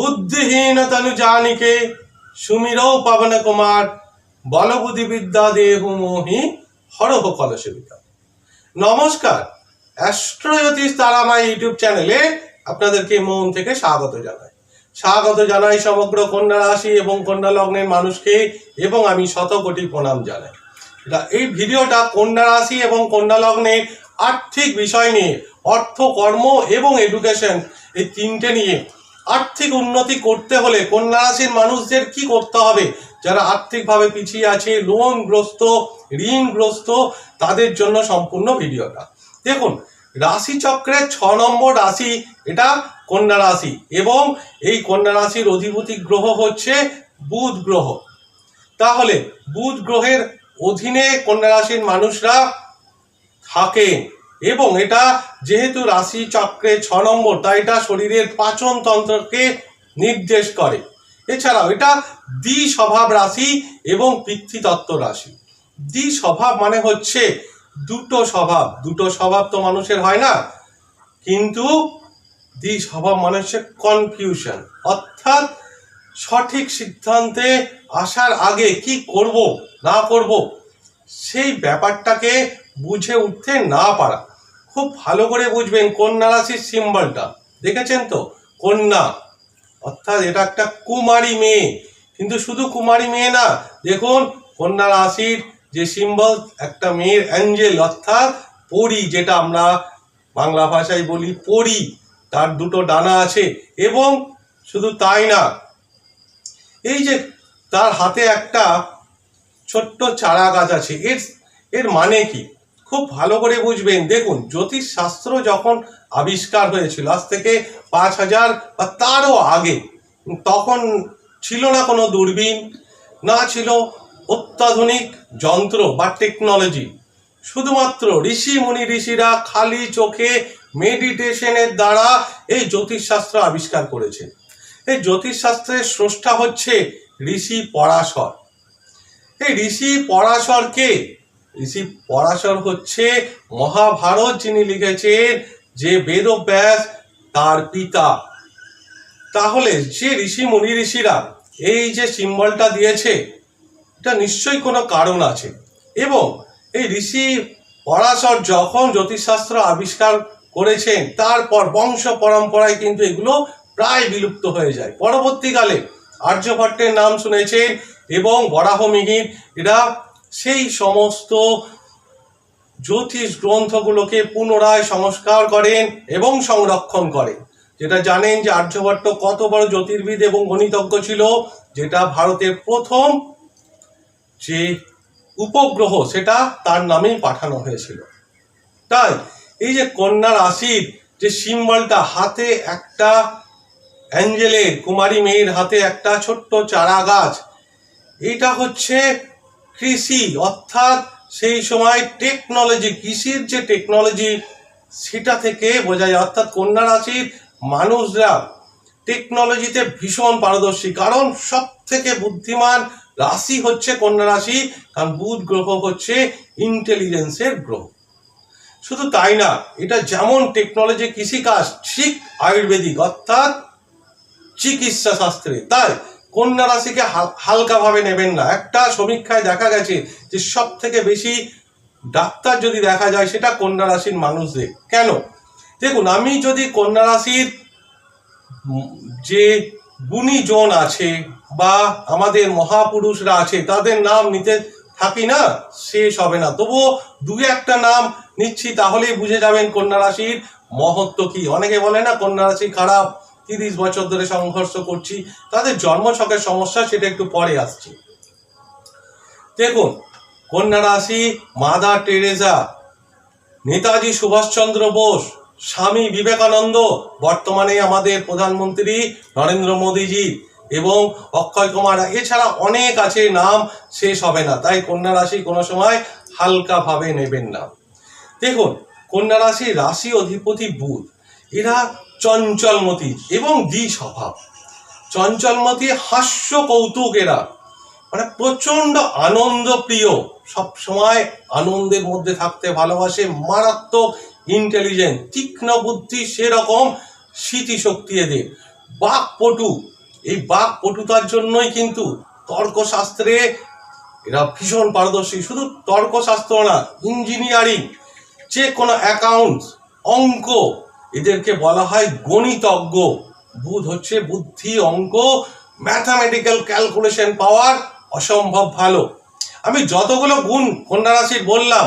বুদ্ধিহীন তনু জানিকে সুমিরৌ পবন কুমার, বলবুদ্ধি বিদ্যা দেহু মোহি হরহ কলসবিতা নমস্কার অ্যাস্ট্রোজ্যোতিষ তারামাই ইউটিউব চ্যানেলে আপনাদেরকে মন থেকে স্বাগত জানাই। স্বাগত জানাই সমগ্র কন্যা রাশি এবং কন্যা লগ্নের মানুষকে এবং আমি শত কোটি প্রণাম জানাই। এই ভিডিওটা কন্যা রাশি এবং কন্যা লগ্নের আর্থিক বিষয় নিয়ে অর্থ কর্ম এবং এডুকেশন এই তিনটে নিয়ে আর্থিক উন্নতি করতে হলে কন্যা রাশির মানুষদের কি করতে হবে? যারা আর্থিকভাবে পিছিয়ে আছে, লোনগ্রস্ত, ঋণগ্রস্ত, তাদের জন্য সম্পূর্ণ ভিডিওটা। দেখুন রাশি চক্রের ছ নম্বর রাশি এটা কন্যা রাশি এবং এই কন্যা রাশির অধিপতি গ্রহ হচ্ছে বুধ গ্রহ। তাহলে বুধ গ্রহের অধীনে কন্যা রাশির মানুষরা থাকে। এবং এটা যেহেতু রাশি চক্রে ছ নম্বর, তাই এটা শরীরের পাচন তন্ত্রকে নির্দেশ করে। এছাড়াও এটা দ্বি স্বভাব রাশি এবং পিতৃতত্ত্ব রাশি। দ্বি স্বভাব মানে হচ্ছে দুটো স্বভাব। দুটো স্বভাব তো মানুষের হয় না, কিন্তু দ্বি স্বভাব মানে হচ্ছে কনফিউশন অর্থাৎ সঠিক সিদ্ধান্তে আসার আগে কি করব, না করব, সেই ব্যাপারটাকে বুঝে উঠতে না পারা। খুব ভালো করে বুঝবেন কন্যা রাশির সিম্বলটা। দেখেছেন তো? কন্যা। অর্থাৎ এটা একটা কুমারী মেয়ে। কিন্তু শুধু কুমারী মেয়ে না, দেখুন কন্যা রাশির যে সিম্বল, একটা মেয়ের অ্যাঞ্জেল, অর্থাৎ পরি, যেটা আমরা বাংলা ভাষায় বলি পরি, তার দুটো ডানা আছে। এবং শুধু তাই না, এই যে তার হাতে একটা ছোট্ট চারা গাছ আছে, এর এর মানে কি? খুব ভালো করে বুঝবেন। দেখুন, জ্যোতিষ শাস্ত্র যখন আবিষ্কার হয়েছিল, আজ থেকে পাঁচ হাজার বা তারও আগে, তখন ছিল না কোনো দূরবীন, না ছিল অত্যাধুনিক যন্ত্র বা টেকনোলজি শুধুমাত্র ঋষি, মুনি, ঋষিরা খালি চোখে মেডিটেশনের দ্বারা এই জ্যোতিষশাস্ত্র আবিষ্কার করেছে। এই জ্যোতিষশাস্ত্রের স্রষ্টা হচ্ছে ঋষি পরাশর। এই ঋষি পরাশর কে ঋষি পরাশর হচ্ছে মহাভারত যিনি লিখেছেন যে বেদব্যাস তার পিতা। তাহলে যে ঋষি, মুনি ঋষিরা এই যে সিম্বলটা দিয়েছে, এটা নিশ্চয়ই কোনো কারণ আছে। এবং এই ঋষি পরাশর যখন জ্যোতিষশাস্ত্র আবিষ্কার করেছেন, তারপর বংশ পরম্পরায় কিন্তু এগুলো প্রায় বিলুপ্ত হয়ে যায়। পরবর্তীকালে আর্যভট্টের নাম শুনেছেন এবং বরাহমিহির, এরা সেই সমস্ত জ্যোতিষ গ্রন্থগুলোকে পুনরায় সংস্কার করেন এবং সংরক্ষণ করেন। যেটা জানেন যে আর্যভট্ট কত বড় জ্যোতির্বিদ এবং গণিতজ্ঞ ছিল, যেটা ভারতের প্রথম যে উপগ্রহ, সেটা তার নামেই পাঠানো হয়েছিল। তাই এই যে কন্যা রাশির যে সিম্বলটা, হাতে একটা অ্যাঞ্জেলের, কুমারী মেয়ের হাতে একটা ছোট্ট চারা গাছ এটা হচ্ছে কৃষি, অর্থাৎ সেই সময় টেকনোলজি কৃষির যে টেকনোলজি সেটা থেকে বোঝা যায় অর্থাৎ কন্যা রাশির মানুষরা টেকনোলজিতে ভীষণ পারদর্শী। কারণ সব থেকে বুদ্ধিমান রাশি হচ্ছে কন্যা রাশি, কারণ বুধ গ্রহ হচ্ছে ইন্টেলিজেন্সের গ্রহ। শুধু তাই না, এটা যেমন টেকনোলজি কৃষিকাজ, ঠিক আয়ুর্বেদিক, অর্থাৎ চিকিৎসা শাস্ত্রে। তাই কন্যা রাশিকে হাল- হালকাভাবে নেবেন না। একটা সমীক্ষায় দেখা গেছে যে সব থেকে বেশি ডাক্তার যদি দেখা যায়, সেটা কন্যা রাশির মানুষদের। কেন? দেখুন, আমি যদি কন্যা রাশির যে গুণীজন আছে বা আমাদের মহাপুরুষরা আছে, তাদের নাম নিতে থাকি না, শেষ হবে না। তবুও দু একটা নাম নিচ্ছি, তাহলেই বুঝে যাবেন কন্যা রাশির মহত্ব কি। অনেকে বলে না, কন্যা রাশি খারাপ। তিরিশ বছর ধরে সংঘর্ষ করছি, তাদের জন্মছকের সমস্যা সেটা একটু পরে আসছি। দেখুন, কন্যা রাশি, মাদার টেরেজা নেতাজি সুভাষচন্দ্র বোস, স্বামী বিবেকানন্দ, বর্তমানে আমাদের প্রধানমন্ত্রী নরেন্দ্র মোদীজি এবং অক্ষয় কুমার, এছাড়া অনেক আছে, নাম শেষ হবে না। তাই কন্যা রাশি কোনো সময় হালকাভাবে নেবেন না। দেখুন, কন্যা রাশি রাশি অধিপতি বুধ, এরা চঞ্চলমতি এবং দ্বি স্বভাব চঞ্চলমতি হাস্য কৌতুক এরা মানে প্রচণ্ড আনন্দ প্রিয় সবসময় আনন্দের মধ্যে থাকতে ভালোবাসে, মারাত্মক ইন্টেলিজেন্ট তীক্ষ্ণ বুদ্ধি সেরকম স্মৃতিশক্তি এদের। বাকপটু। এই বাকপটুতার জন্যই কিন্তু তর্কশাস্ত্রে এরা ভীষণ পারদর্শী। শুধু তর্কশাস্ত্র না, ইঞ্জিনিয়ারিং, যে কোনো অ্যাকাউন্টস অঙ্ক এদেরকে বলা হয় গণিতজ্ঞ। বুধ হচ্ছে বুদ্ধি অঙ্ক ম্যাথামেটিক্যাল ক্যালকুলেশন পাওয়ার অসম্ভব ভালো। আমি যতগুলো গুণ কন্যা বললাম,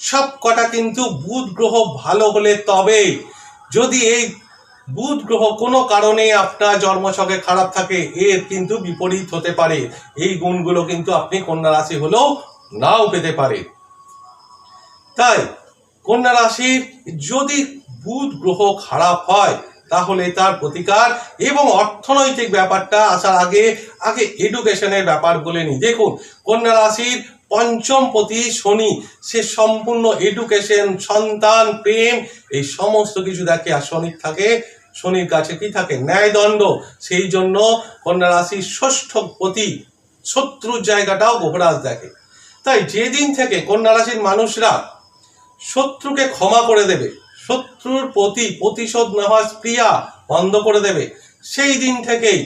সব কটা কিন্তু বুধ গ্রহ ভালো হলে তবে যদি এই বুধ গ্রহ কোনো কারণে আপনার জন্মছকে খারাপ থাকে, এর কিন্তু বিপরীত হতে পারে। এই গুণগুলো কিন্তু আপনি কন্যা রাশি হলেও নাও পেতে পারে। তাই কন্যা রাশির যদি বুধ গ্রহ খারাপ হয়, তাহলে তার প্রতিকার এবং অর্থনৈতিক ব্যাপারটা আসার আগে আগে এডুকেশনের ব্যাপার বলে নি দেখুন, কন্যা রাশির পঞ্চম পতি শনি, সে সম্পূর্ণ এডুকেশন সন্তান, প্রেম, এই সমস্ত কিছু দেখে আর শনির থাকে। শনির কাছে কি থাকে? ন্যায়দণ্ড। সেই জন্য কন্যা রাশির ষষ্ঠ পতি শত্রুর জায়গাটাও গোহরাজ দেখে। তাই যেদিন থেকে কন্যা রাশির মানুষরা শত্রুকে ক্ষমা করে দেবে শত্রুর প্রতি প্রতিশোধ নেওয়ার ক্রিয়া বন্ধ করে দেবে। সেই দিন থেকেই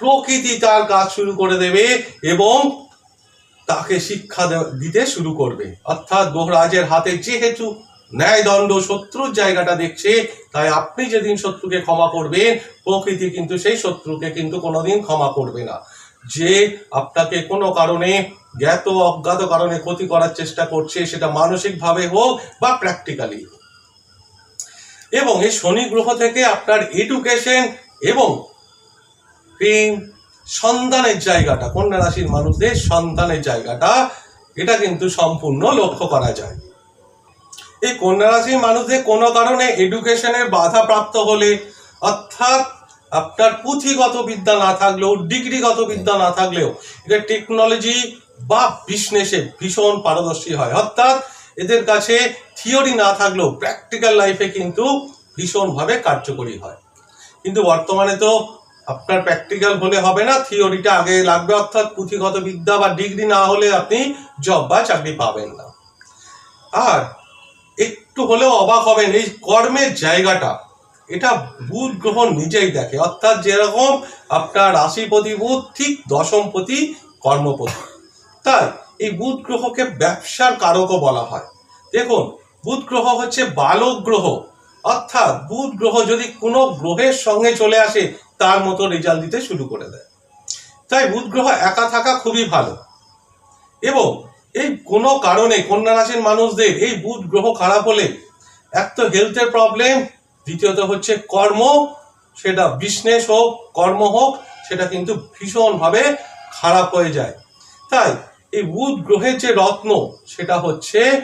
প্রকৃতি তার কাজ শুরু করে দেবে এবং তাকে শিক্ষা দিতে শুরু করবে। অর্থাৎ গোহরাজের হাতে যেহেতু ন্যায়দণ্ড, শত্রুর জায়গাটা দেখছে, তাই আপনি যেদিন শত্রুকে ক্ষমা করবেন, প্রকৃতি কিন্তু সেই শত্রুকে কিন্তু কোনোদিন ক্ষমা করবে না। যে আপনাকে কোনো কারণে জ্ঞাত অজ্ঞাত কারণে ক্ষতি করার চেষ্টা করছে, সেটা মানসিকভাবে হোক বা প্র্যাকটিক্যালি এবং এই শনি গ্রহ থেকে আপনার এডুকেশন এবং প্রেম সন্তানের জায়গাটা, কন্যা রাশির মানুষদের সন্তানের জায়গাটা, এটা কিন্তু সম্পূর্ণ লক্ষ্য করা যায়। এই কন্যা রাশির মানুষদের কোনো কারণে এডুকেশনের বাধা প্রাপ্ত হলে, অর্থাৎ আপনার পুঁথিগত বিদ্যা না থাকলেও, ডিগ্রিগত বিদ্যা না থাকলেও, এটা টেকনোলজি বা বিজনেসে ভীষণ পারদর্শী হয়। অর্থাৎ এদের কাছে থিওরি না থাকলেও প্র্যাকটিক্যাল লাইফে কিন্তু ভীষণভাবে কার্যকরী হয়। কিন্তু বর্তমানে তো আপনার প্র্যাকটিক্যাল হলে হবে না, থিওরিটা আগে লাগবে, অর্থাৎ পুঁথিগত বিদ্যা বা ডিগ্রি না হলে আপনি জব বা চাকরি পাবেন না। আর একটু হলেও অবাক হবেন, এই কর্মের জায়গাটা, এটা বুধ গ্রহ নিজেই দেখে। অর্থাৎ যেরকম আপনার রাশিপতি বুধ, ঠিক দশমপতি কর্মপতি। তাই এই বুধ গ্রহকে ব্যবসার কারকও বলা হয়। দেখুন, বুধ গ্রহ হচ্ছে বালক গ্রহ। অর্থাৎ বুধ গ্রহ যদি কোনো গ্রহের সঙ্গে চলে আসে, তার মতো রেজাল্ট দিতে শুরু করে দেয়। তাই বুধ গ্রহ একা থাকা খুবই ভালো। এবং এই কোনো কারণে কন্যা রাশির মানুষদের এই বুধ গ্রহ খারাপ হলে, এক তো হেলথের প্রবলেম দ্বিতীয়ত হচ্ছে কর্ম, সেটা বিজনেস হোক, কর্ম হোক, সেটা কিন্তু ভীষণভাবে খারাপ হয়ে যায়। তাই এই বুধ গ্রহের যে রত্ন, সেটা হচ্ছে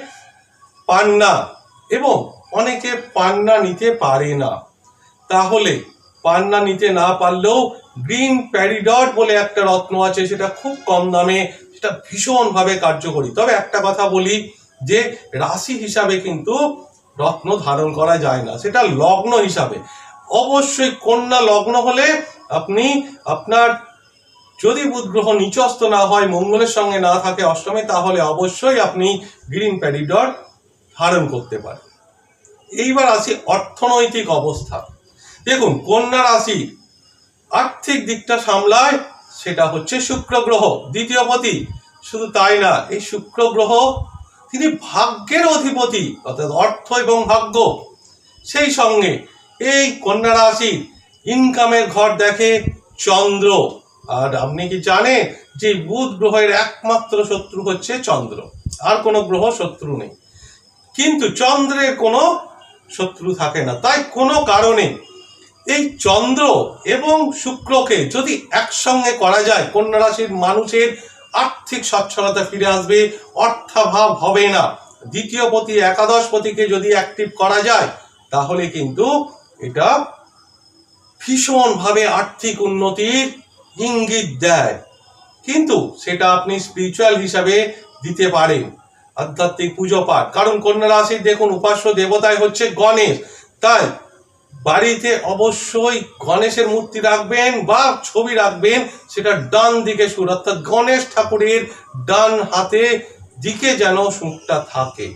পান্না। এবং অনেকে পান্না নিতে পারে না। তাহলে পান্না নিতে না পারলেও গ্রিন প্যারিডট বলে একটা রত্ন আছে, সেটা খুব কম দামে, সেটা ভীষণভাবে কার্যকরী। তবে একটা কথা বলি যে, রাশি হিসাবে কিন্তু রত্ন ধারণ করা যায় না, সেটা লগ্ন হিসাবে। অবশ্যই কন্যা লগ্ন হলে আপনি আপনার যদি বুধ গ্রহ নিচস্ত না হয়, মঙ্গলের সঙ্গে না থাকে অষ্টমে, তাহলে অবশ্যই আপনি গ্রিন প্যারিডট ধারণ করতে পারেন। এইবার আসি অর্থনৈতিক অবস্থা। দেখুন, কন্যা রাশি আর্থিক দিকটা সামলায়, সেটা হচ্ছে শুক্র গ্রহ, দ্বিতীয় পতি। শুধু তাই না, এই শুক্র গ্রহ তিনি ভাগ্যের অধিপতি, অর্থাৎ অর্থ এবং ভাগ্য। সেই সঙ্গে এই কন্যা রাশি ইনকামের ঘর দেখে চন্দ্র। আর আপনি কি জানেন যে বুধ গ্রহের একমাত্র শত্রু হচ্ছে চন্দ্র? আর কোনো গ্রহ শত্রু নেই। কিন্তু চন্দ্রের কোনো শত্রু থাকে না। তাই কোনো কারণে এই চন্দ্র এবং শুক্রকে যদি একসঙ্গে করা যায়, কন্যা রাশির মানুষের আর্থিক সচ্ছলতা ফিরে আসবে, অর্থাভাব হবে না। দ্বিতীয় পতি, একাদশ পতিকে যদি অ্যাক্টিভ করা যায়, তাহলে কিন্তু এটা ভীষণভাবে আর্থিক উন্নতির ইঙ্গিত দেয়। কিন্তু সেটা আপনি স্পিরিচুয়াল হিসাবে দিতে পারেন। আধ্যাত্মিক পুজো পাঠ। কারণ কন্যা রাশির দেখুন, উপাস্য দেবতায় হচ্ছে গণেশ। তাই বাড়িতে অবশ্যই গণেশের মূর্তি রাখবেন বা ছবি রাখবেন, সেটা ডান দিকে সুর অর্থাৎ গণেশ ঠাকুরের ডান হাতে দিকে যেন সুরটা থাকে।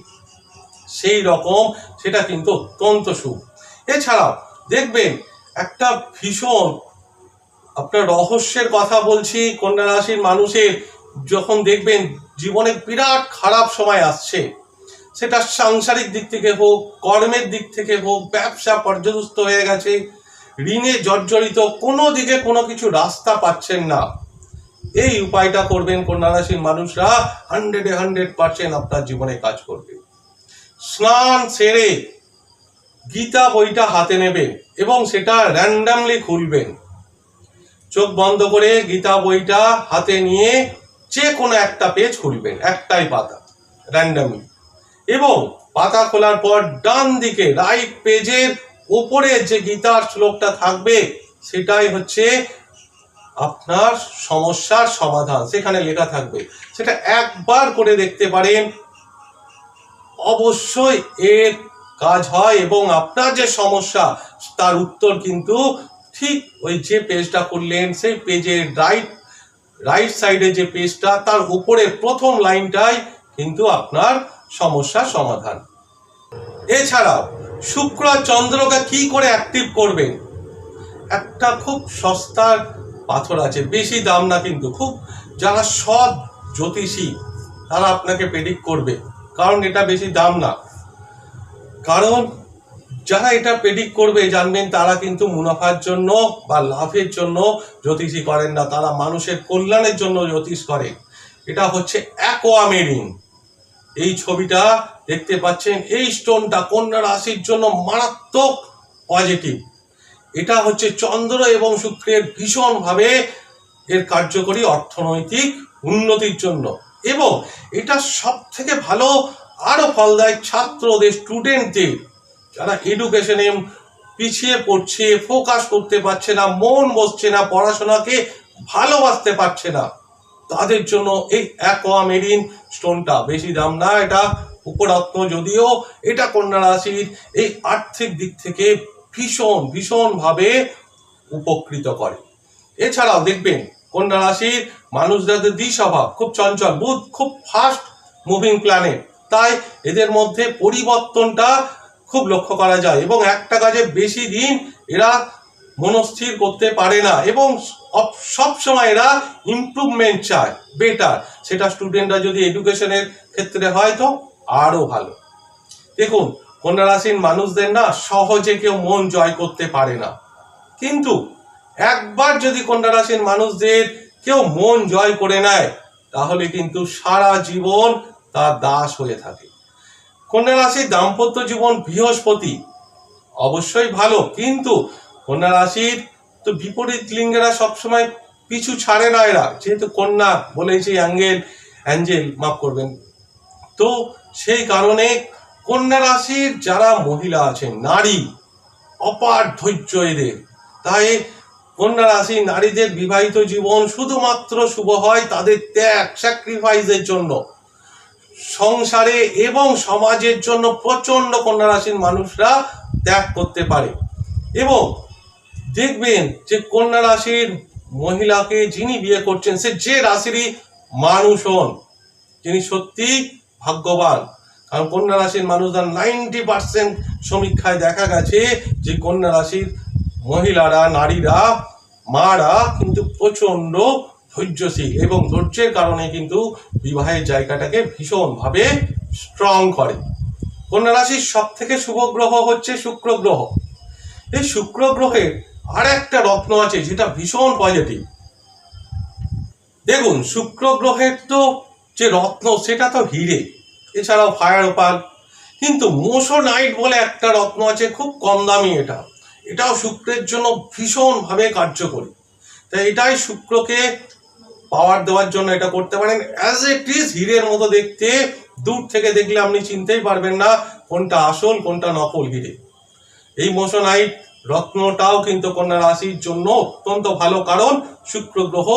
সেই রকম, সেটা কিন্তু অত্যন্ত সুখ এছাড়াও দেখবেন একটা ভীষণ আপনার রহস্যের কথা বলছি, কন্যা রাশির মানুষের যখন দেখবেন জীবনে বিরাট খারাপ সময় আসছে, সেটা সাংসারিক দিক থেকে হোক, কর্মের দিক থেকে হোক, ব্যবসা পর্যদস্ত হয়ে গেছে, ঋণে জর্জরিত কোনো দিকে কোনো কিছু রাস্তা পাচ্ছেন না। এই উপায়টা করবেন কন্যা রাশির মানুষরা হান্ড্রেডে হান্ড্রেড পার্সেন্ট আপনার জীবনে কাজ করবে। স্নান সেরে গীতা বইটা হাতে নেবেন এবং সেটা র্যান্ডামলি খুলবেন। চোখ বন্ধ করে গীতা বইটা হাতে নিয়ে যে কোনো একটা পেজ খুলবেন, একটাই পাতা র্যান্ডামলি এবং পাতা খোলার পর ডান দিকে রাইট পেজের উপরে যে গীতার শ্লোকটা থাকবে, সেটাই হচ্ছে আপনার সমস্যার সমাধান। সেখানে লেখা থাকবে, সেটা একবার করে দেখতে পারেন, অবশ্যই এর কাজ হয় এবং আপনার যে সমস্যা, তার উত্তর কিন্তু ঠিক ওই যে পেজটা করলেন, সেই পেজের রাইট রাইট সাইডে যে পেজটা, তার উপরে প্রথম লাইনটাই কিন্তু আপনার সমস্যার সমাধান। এছাড়াও, শুক্র চন্দ্রকে কি করে অ্যাক্টিভ করবেন? একটা খুব সস্তার পাথর আছে, বেশি দাম না কিন্তু খুব। যারা সৎ জ্যোতিষী, তারা আপনাকে প্রেডিক্ট করবে, কারণ এটা বেশি দাম না। কারণ যারা এটা প্রেডিক্ট করবে, জানবেন তারা কিন্তু মুনাফার জন্য বা লাভের জন্য জ্যোতিষী করেন না, তারা মানুষের কল্যাণের জন্য জ্যোতিষ করে। এটা হচ্ছে অ্যাকোয়ামেরিন এই ছবিটা দেখতে পাচ্ছেন, এই স্টোনটা কন্যা রাশির জন্য মারাত্মক পজিটিভ এটা হচ্ছে চন্দ্র এবং শুক্রের ভীষণভাবে এর কার্যকরী অর্থনৈতিক উন্নতির জন্য। এবং এটা সব থেকে ভালো, আরও ফল দেয় ছাত্রদের স্টুডেন্টদের যারা এডুকেশনে পিছিয়ে পড়ছে ফোকাস করতে পারছে না, মন বসছে না, পড়াশোনাকে ভালোবাসতে পারছে না, তাদের জন্য এই অ্যাকোয়ামেরিন স্টোনটা বেশি দাম না, এটা উপরত্ন যদিও এটা কন্যা রাশির এই আর্থিক দিক থেকে ভীষণ, ভীষণভাবে উপকৃত করে। এছাড়াও দেখবেন, কন্যা রাশির মানুষদের দ্বিস্বভাব, খুব চঞ্চল, বুধ খুব ফাস্ট মুভিং প্ল্যানেট তাই এদের মধ্যে পরিবর্তনটা খুব লক্ষ্য করা যায় এবং একটা কাজে বেশি দিন এরা মনস্থির করতে পারে না এবং সব সময় এরা ইমপ্রুভমেন্ট চায় বেটার সেটা স্টুডেন্টরা যদি এডুকেশনের ক্ষেত্রে হয় তো আরও ভালো। দেখুন কন্যা রাশির মানুষদের না সহজে কেউ মন জয় করতে পারে না। কিন্তু একবার যদি কন্যা রাশির মানুষদের কেউ মন জয় করে নেয়, তাহলে কিন্তু সারা জীবন তার দাস হয়ে থাকে। কন্যা রাশির দাম্পত্য জীবন বৃহস্পতি। অবশ্যই ভালো, কিন্তু কন্যা রাশির তো বিপরীত লিঙ্গেরা সবসময় পিছু ছাড়ে না এরা। যেহেতু কন্যা বলেছে অ্যাঙ্গেল, অ্যাঞ্জেল মাফ করবেন। তো সেই কারণে কন্যা রাশির যারা মহিলা আছেন, নারী, অপার ধৈর্য এদের। তাই কন্যা রাশি নারীদের বিবাহিত জীবন শুধুমাত্র শুভ হয় তাদের ত্যাগ স্যাক্রিফাইসের জন্য। সংসারে এবং সমাজের জন্য প্রচণ্ড কন্যা রাশির মানুষরা ত্যাগ করতে পারে। এবং দেখবেন যে কন্যা রাশির মহিলাকে যিনি বিয়ে করছেন, সে যে রাশিরই মানুষ হন, তিনি সত্যি ভাগ্যবান। কারণ কন্যা রাশির মানুষরা নাইনটি পার্সেন্ট সমীক্ষায় দেখা গেছে যে কন্যা রাশির মহিলারা, নারীরা, মারা কিন্তু প্রচণ্ড ধৈর্যশীল এবং ধৈর্যের কারণে কিন্তু বিবাহের জায়গাটাকে ভীষণভাবে স্ট্রং করে। কন্যা রাশির সব থেকে শুভ গ্রহ হচ্ছে শুক্র গ্রহ। এই শুক্র গ্রহের আর একটা রত্ন আছে যেটা ভীষণ পজিটিভ দেখুন, শুক্র গ্রহের তো যে রত্ন, সেটা তো হিরে, এছাড়াও ফায়ার ওপাল কিন্তু মোশোনাইট বলে একটা রত্ন আছে, খুব কম দামি এটা। এটাও শুক্রের জন্য ভীষণভাবে কার্যকরী। তাই এটাই শুক্রকে পাওয়ার দেওয়ার জন্য এটা করতে পারেন। অ্যাজ এট ইজ হিরের মতো দেখতে, দূর থেকে দেখলে আপনি চিনতেই পারবেন না কোনটা আসল, কোনটা নকল হিরে। এই মোশনাইট রত্নটাও কিন্তু কন্যা রাশির জন্য অত্যন্ত ভালো কারণ, শুক্র গ্রহ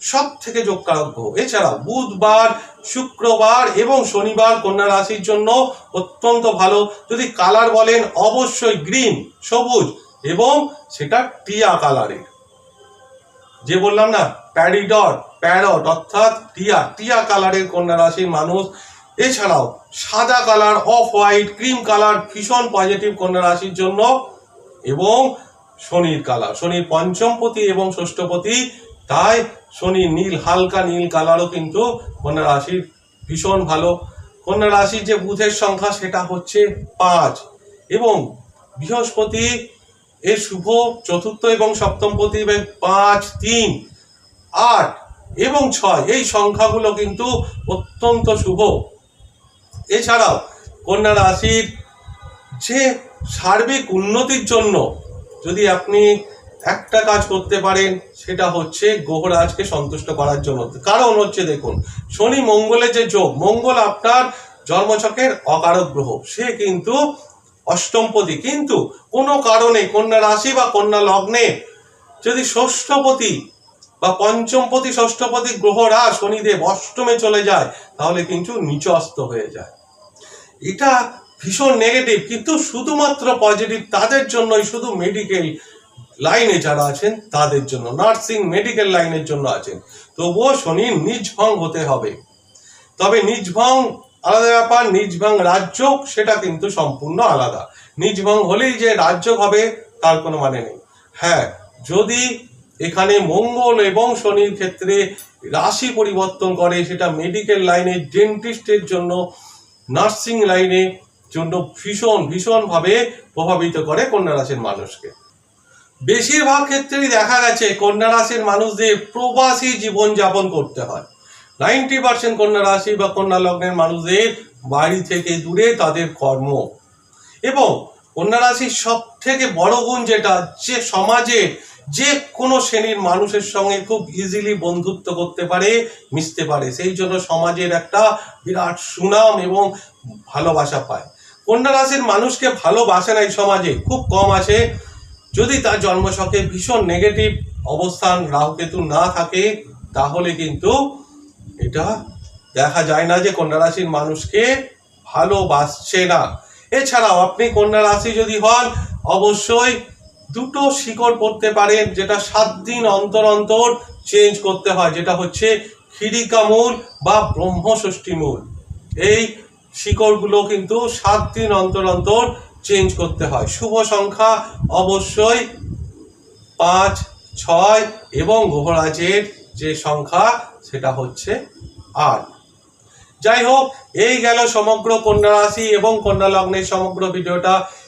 সব থেকে যোগকারক গ্রহ। এছাড়া বুধবার, শুক্রবার এবং শনিবার কন্যা রাশির জন্য অত্যন্ত ভালো। যদি কালার বলেন, অবশ্যই গ্রিন, সবুজ এবং সেটা টিয়া কালারের। যে বললাম না, প্যারিডট প্যারট অর্থাৎ টিয়া টিয়া কালারের কন্যা রাশির মানুষ। এছাড়াও সাদা colour, off white, cream colour, ভীষণ পজিটিভ কন্যা রাশির জন্য। এবং শনির কালার, শনির পঞ্চমপতি এবং ষষ্ঠপতি। তাই শনি নীল, হালকা নীল কালারও কিন্তু কন্যা রাশির ভীষণ ভালো। কন্যা রাশির যে বুধের সংখ্যা, সেটা হচ্ছে পাঁচ। এবং বৃহস্পতি এর শুভ, চতুর্থ এবং সপ্তমপতি এবং পাঁচ, তিন, আট। এবং ছয়, এই সংখ্যাগুলো কিন্তু অত্যন্ত শুভ। এছাড়াও কন্যা রাশির যে সার্বিক উন্নতির জন্য যদি আপনি একটা কাজ করতে পারেন, সেটা হচ্ছে গ্রহরাজকে সন্তুষ্ট করার জন্য। কারণ হচ্ছে দেখুন, শনি মঙ্গলের যে যোগ, মঙ্গল আপনার জন্মছকের অকারক গ্রহ। সে কিন্তু অষ্টমপতি কিন্তু কোনো কারণে কন্যা রাশি বা কন্যা লগ্নে যদি ষষ্ঠপতি বা পঞ্চমপতি, ষষ্ঠপতি গ্রহরা শনিদেব অষ্টমে চলে যায়, তাহলে কিন্তু নিচস্ত হয়ে যায়। এটা ভীষণ নেগেটিভ কিন্তু শুধুমাত্র পজিটিভ তাদের জন্যই, শুধু মেডিকেল লাইনে যারা আছেন, তাদের জন্য। নার্সিং মেডিকেল লাইনের জন্য আছেন। তবুও শনি নিজভং হতে হবে। তবে নিজভং আলাদা ব্যাপার নিজভং রাজ্য সেটা কিন্তু সম্পূর্ণ আলাদা। নিজভং হলেই যে রাজ্য হবে, তার কোনো মানে নেই। হ্যাঁ যদি এখানে মঙ্গল এবং শনির ক্ষেত্রে রাশি পরিবর্তন করে, সেটা মেডিকেল লাইনে ডেন্টিস্টের জন্য নার্সিং লাইনে জন্য ভীষণ, ভীষণভাবে প্রভাবিত করে কন্যা রাশির মানুষকে। বেশিরভাগ ক্ষেত্রেই দেখা গেছে, কন্যা রাশির মানুষদের প্রবাসী জীবন যাপন করতে হয়। নাইনটি পার্সেন্ট কন্যা রাশি বা কন্যা লগ্নের মানুষদের বাড়ি থেকে দূরে তাদের কর্ম। এবং কন্যা রাশির সব থেকে বড় গুণ যেটা, যে সমাজে যে কোনো শ্রেণির মানুষের সঙ্গে খুব ইজিলি বন্ধুত্ব করতে পারে, মিশতে পারে। সেই জন্য সমাজের একটা বিরাট সুনাম এবং ভালোবাসা পায়। কন্যা রাশির মানুষকে ভালোবাসে না এই সমাজে, খুব কম আসে। যদি তার জন্মছকে ভীষণ নেগেটিভ অবস্থান রাহুকেতু না থাকে, তাহলে কিন্তু এটা দেখা যায় না যে কন্যা রাশির মানুষকে ভালোবাসছে না। এছাড়াও আপনি কন্যা রাশি যদি হন, অবশ্যই দুটো শিকড় পড়তে পারেন যেটা সাত দিন অন্তর অন্তর চেঞ্জ করতে হয়, যেটা হচ্ছে খিরিকা মূল বা ব্রহ্মষষ্ঠী মূল। এই শিকড়গুলো কিন্তু সাত দিন অন্তর অন্তর চেঞ্জ করতে হয়। শুভ সংখ্যা অবশ্যই পাঁচ, ছয় এবং গ্রহরাজের যে সংখ্যা, সেটা হচ্ছে আট। যাই হোক, এই গেল সমগ্র কন্যা রাশি এবং কন্যা লগ্নের সমগ্র ভিডিওটা।